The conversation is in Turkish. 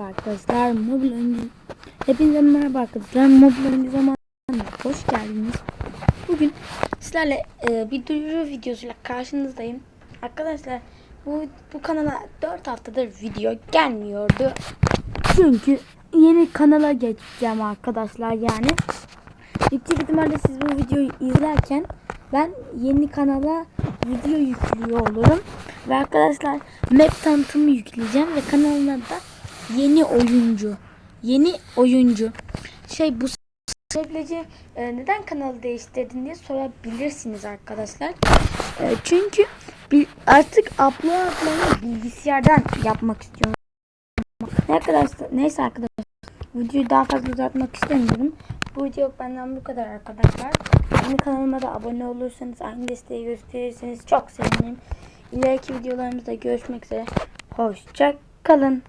arkadaşlar mobil oyuncu Hepinize merhaba arkadaşlar mobil oyuncu zamanına hoş geldiniz. Bugün sizlerle e, bir duyuru videosuyla karşınızdayım. Arkadaşlar bu, bu kanala 4 haftadır video gelmiyordu. Çünkü yeni kanala geçeceğim arkadaşlar yani. Yüksek ihtimalle siz bu videoyu izlerken ben yeni kanala video yüklüyor olurum. Ve arkadaşlar map tanıtımı yükleyeceğim ve kanalına da yeni oyuncu. Yeni oyuncu. Şey bu sebeple e, neden kanalı değiştirdin diye sorabilirsiniz arkadaşlar. E, çünkü artık uploadları bilgisayardan yapmak istiyorum. Ne arkadaşlar, neyse arkadaşlar videoyu daha fazla uzatmak istemiyorum. Bu video benden bu kadar arkadaşlar. Benim kanalıma da abone olursanız aynı desteği gösterirseniz çok sevinirim. İleriki videolarımızda görüşmek üzere. Hoşça kalın.